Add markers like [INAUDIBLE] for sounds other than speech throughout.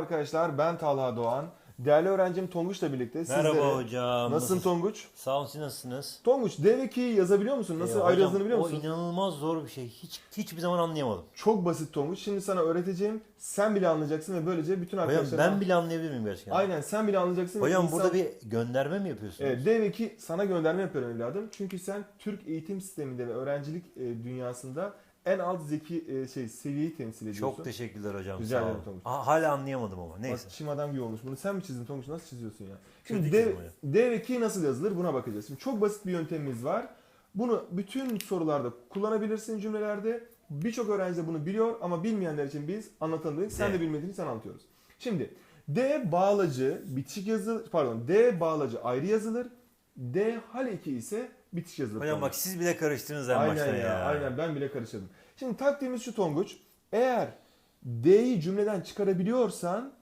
arkadaşlar ben Talha Doğan. Değerli öğrencim Tonguç'la birlikte Merhaba sizlere... hocam. Nasılsın Tonguç? Sağ olun siz nasılsınız? Tonguç D ve K'yi yazabiliyor musun? Nasıl ayrı hocam, yazdığını biliyor musun? O inanılmaz zor bir şey. Hiç hiçbir zaman anlayamadım. Çok basit Tonguç. Şimdi sana öğreteceğim. Sen bile anlayacaksın ve böylece bütün Hocam arkadaşlarına... ben bile anlayabilir miyim gerçekten? Aynen sen bile anlayacaksın. Hocam insan- burada bir gönderme mi yapıyorsunuz? Evet, D ve K sana gönderme yapıyorum evladım. Çünkü sen Türk eğitim sisteminde ve öğrencilik e, dünyasında en alt zeki e, şey seviyeyi temsil ediyorsun. Çok teşekkürler hocam. Rica sağ ederim olun. Tonguç. Aa, hala anlayamadım ama. Neyse. Bak çim adam gibi olmuş. Bunu sen mi çizdin Tonguç? Nasıl çiziyorsun ya? Şimdi D, çizim hocam. D ve K nasıl yazılır buna bakacağız. Şimdi çok basit bir yöntemimiz var. Bunu bütün sorularda kullanabilirsin cümlelerde. Birçok öğrenci de bunu biliyor ama bilmeyenler için biz anlatalım dedik. Sen de bilmediğini sen anlatıyoruz. Şimdi D bağlacı bitişik yazılır. Pardon D bağlacı ayrı yazılır. D hal 2 ise bitişik yazılır. Hocam bak siz bile karıştınız en Aynen baştan ya, ya. Aynen ben bile karıştırdım. Şimdi taktiğimiz şu Tonguç. Eğer D'yi cümleden çıkarabiliyorsan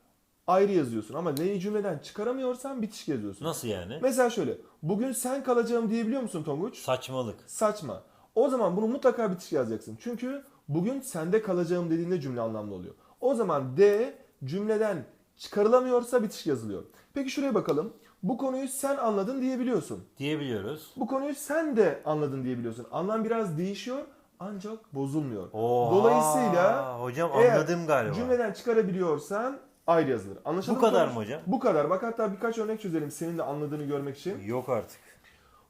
ayrı yazıyorsun ama D'yi cümleden çıkaramıyorsan bitişik yazıyorsun. Nasıl yani? Mesela şöyle. Bugün sen kalacağım diyebiliyor musun Tonguç? Saçmalık. Saçma. O zaman bunu mutlaka bitişik yazacaksın. Çünkü bugün sende kalacağım dediğinde cümle anlamlı oluyor. O zaman D cümleden çıkarılamıyorsa bitişik yazılıyor. Peki şuraya bakalım. Bu konuyu sen anladın diyebiliyorsun. Diyebiliyoruz. Bu konuyu sen de anladın diyebiliyorsun. Anlam biraz değişiyor ancak bozulmuyor. Oha, Dolayısıyla hocam anladım galiba. Cümleden çıkarabiliyorsan ayrı yazılır. Anlaşıldı Bu mı kadar mı hocam? Bu kadar. Bak hatta birkaç örnek çözelim senin de anladığını görmek için. Yok artık.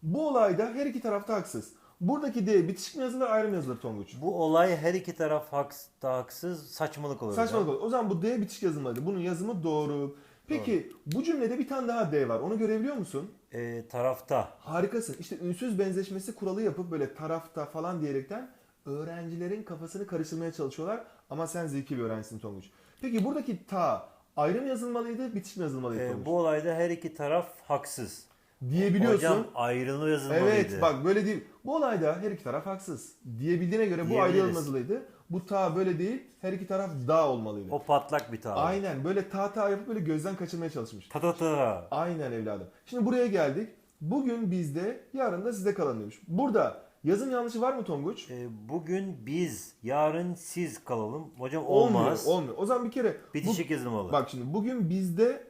Bu olayda her iki tarafta haksız. Buradaki D bitişik mi yazılır ayrı mı yazılır Tonguç? Bu olay her iki taraf haks, da haksız saçmalık olur. Saçmalık hocam. olur. O zaman bu D bitişik yazılmalıydı. Bunun yazımı doğru. Peki bu cümlede bir tane daha D var. Onu görebiliyor musun? Ee, tarafta. Harikasın. İşte ünsüz benzeşmesi kuralı yapıp böyle tarafta falan diyerekten öğrencilerin kafasını karıştırmaya çalışıyorlar. Ama sen zeki bir öğrencisin Tonguç. Peki buradaki ta ayrı mı yazılmalıydı, bitişik mi yazılmalıydı Ee, Tonguç? bu olayda her iki taraf haksız. Diyebiliyorsun. Hocam ayrılma yazılmalıydı. Evet bak böyle değil. Bu olayda her iki taraf haksız. Diyebildiğine göre bu ayrı Diyebiliriz. yazılmalıydı. Bu ta böyle değil. Her iki taraf da olmalıydı. O patlak bir tavır. Aynen böyle ta ta yapıp böyle gözden kaçırmaya çalışmış. Ta ta ta. Aynen evladım. Şimdi buraya geldik. Bugün bizde, yarın da sizde kalan demiş. Burada yazım yanlışı var mı Tonguç? Ee, bugün biz, yarın siz kalalım. Hocam Olmuyor, olmaz. olmuyor. O zaman bir kere Bitişik yazılmalı. bak şimdi bugün bizde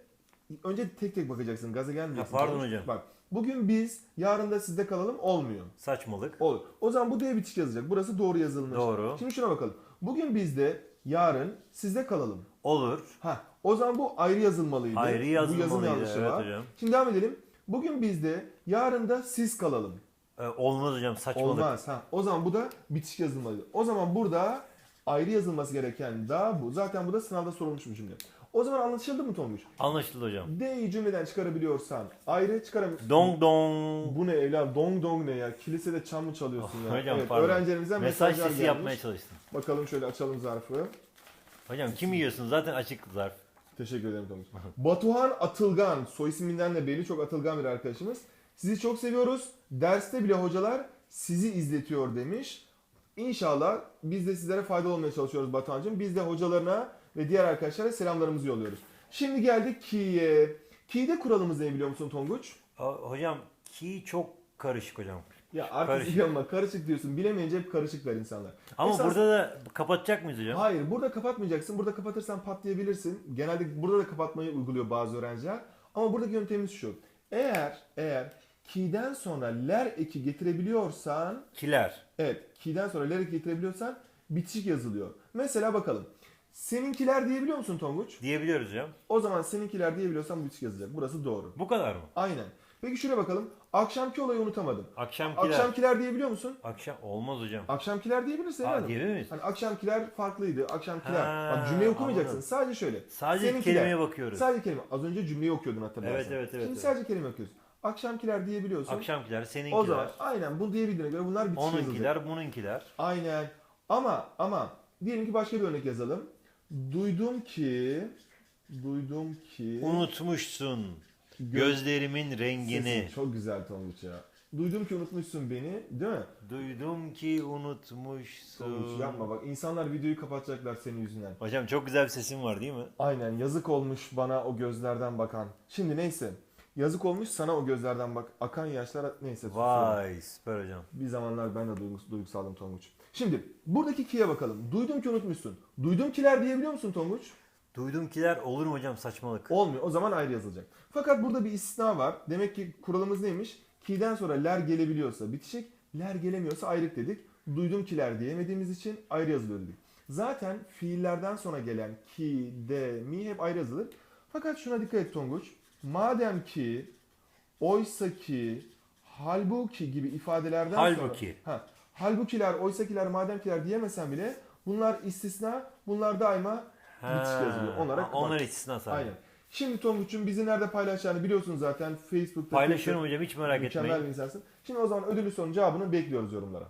önce tek tek bakacaksın. Gaza gelmeyeceksin. Ha, pardon hocam. Bak bugün biz, yarın da sizde kalalım olmuyor. Saçmalık. Olur. O zaman bu D bitişik yazacak. Burası doğru yazılmış. Doğru. Şimdi şuna bakalım. Bugün bizde, yarın sizde kalalım. Olur. Ha, o zaman bu ayrı yazılmalıydı. Ayrı Bu yazım yazılmalıydı, yanlışı evet var. hocam. Şimdi devam edelim. Bugün bizde, yarın da siz kalalım. Ee, olmaz hocam saçmalık. Olmaz. Ha. O zaman bu da bitişik yazılmalıydı. O zaman burada ayrı yazılması gereken da bu. Zaten bu da sınavda sorulmuş bir cümle. O zaman anlaşıldı mı Tonguç? Anlaşıldı hocam. D'yi cümleden çıkarabiliyorsan ayrı çıkaramıyorsun. Dong dong. Bu ne evlat? Dong dong ne ya? Kilisede çan mı çalıyorsun ya? Hocam, evet, pardon. öğrencilerimizden Mesaj mesajlar sesi gelmiş. yapmaya çalıştım. Bakalım şöyle açalım zarfı. Hocam kim yiyorsun? Zaten açık zarf. Teşekkür ederim Tonguç. [LAUGHS] Batuhan Atılgan, soy isminden de belli çok atılgan bir arkadaşımız. Sizi çok seviyoruz. Derste bile hocalar sizi izletiyor demiş. İnşallah biz de sizlere faydalı olmaya çalışıyoruz Batuhan'cığım. Biz de hocalarına ve diğer arkadaşlara selamlarımızı yolluyoruz. Şimdi geldik Ki'ye. Ki'de kuralımız ne biliyor musun Tonguç? Ho- Hocam ki çok karışık hocam. Ya arkası Karışık. karışık diyorsun. Bilemeyince hep karışıklar insanlar. Ama Esas- burada da kapatacak mıyız hocam? Hayır burada kapatmayacaksın. Burada kapatırsan patlayabilirsin. Genelde burada da kapatmayı uyguluyor bazı öğrenciler. Ama buradaki yöntemimiz şu. Eğer eğer ki'den sonra ler eki getirebiliyorsan Kiler. evet ki'den sonra ler eki getirebiliyorsan bitişik yazılıyor. Mesela bakalım. Seninkiler diyebiliyor musun Tonguç? Diyebiliyoruz hocam. O zaman seninkiler diyebiliyorsan bitişik yazılacak. Burası doğru. Bu kadar mı? Aynen. Peki şuraya bakalım. Akşamki olayı unutamadım. Akşamkiler. Akşamkiler diyebiliyor musun? Akşam olmaz hocam. Akşamkiler diyebilirsin Aa, efendim. diyebilir miyiz? Hani akşamkiler farklıydı. Akşamkiler. Ha, Bak cümleyi okumayacaksın. anladım. Sadece şöyle. Sadece Seninkiler. kelimeye bakıyoruz. Sadece kelime. Az önce cümleyi okuyordun hatırlarsan. Evet, evet, evet, Şimdi evet. sadece kelime okuyorsun. Akşamkiler diyebiliyorsun. Akşamkiler, o seninkiler, zaman aynen bunu diyebildiğine göre bunlar bitişik yazılacak. onunkiler, bununkiler. Aynen. Ama ama diyelim ki başka bir örnek yazalım. Duydum ki duydum ki Unutmuşsun Gö- gözlerimin rengini. Sesin çok güzel Tonguç ya. Duydum ki unutmuşsun beni, değil mi? Duydum ki unutmuşsun. Tonguç yapma bak. insanlar videoyu kapatacaklar senin yüzünden. Hocam çok güzel bir sesin var değil mi? Aynen yazık olmuş bana o gözlerden bakan. Şimdi neyse. Yazık olmuş sana o gözlerden bak. Akan yaşlar neyse. Vay süper hocam. Bir zamanlar ben de duygus- duygusaldım Tonguç. Şimdi buradaki ki'ye bakalım. Duydum ki unutmuşsun. Duydum kiler diyebiliyor musun Tonguç? Duydum kiler olur mu hocam saçmalık. Olmuyor. O zaman ayrı yazılacak. Fakat burada bir istisna var. Demek ki kuralımız neymiş? Ki'den sonra ler gelebiliyorsa bitişik, ler gelemiyorsa ayrık dedik. Duydum kiler diyemediğimiz için ayrı yazılıyor dedik. Zaten fiillerden sonra gelen ki, de, mi hep ayrı yazılır. Fakat şuna dikkat et Tonguç. Madem ki, oysa ki, halbuki gibi ifadelerden Halbuki. sonra... Ha, halbukiler, oysakiler, mademkiler diyemesen bile bunlar istisna, bunlar daima bitişik yazılıyor. Onlara ha, onlar istisna sadece. Aynen. Şimdi Tonguç'un bizi nerede paylaşacağını biliyorsunuz zaten. Facebook'ta. Paylaşırım Twitter'da. hocam hiç merak Mükemmel etmeyin. bir insansın. Şimdi o zaman ödülü sorunun cevabını bekliyoruz yorumlara.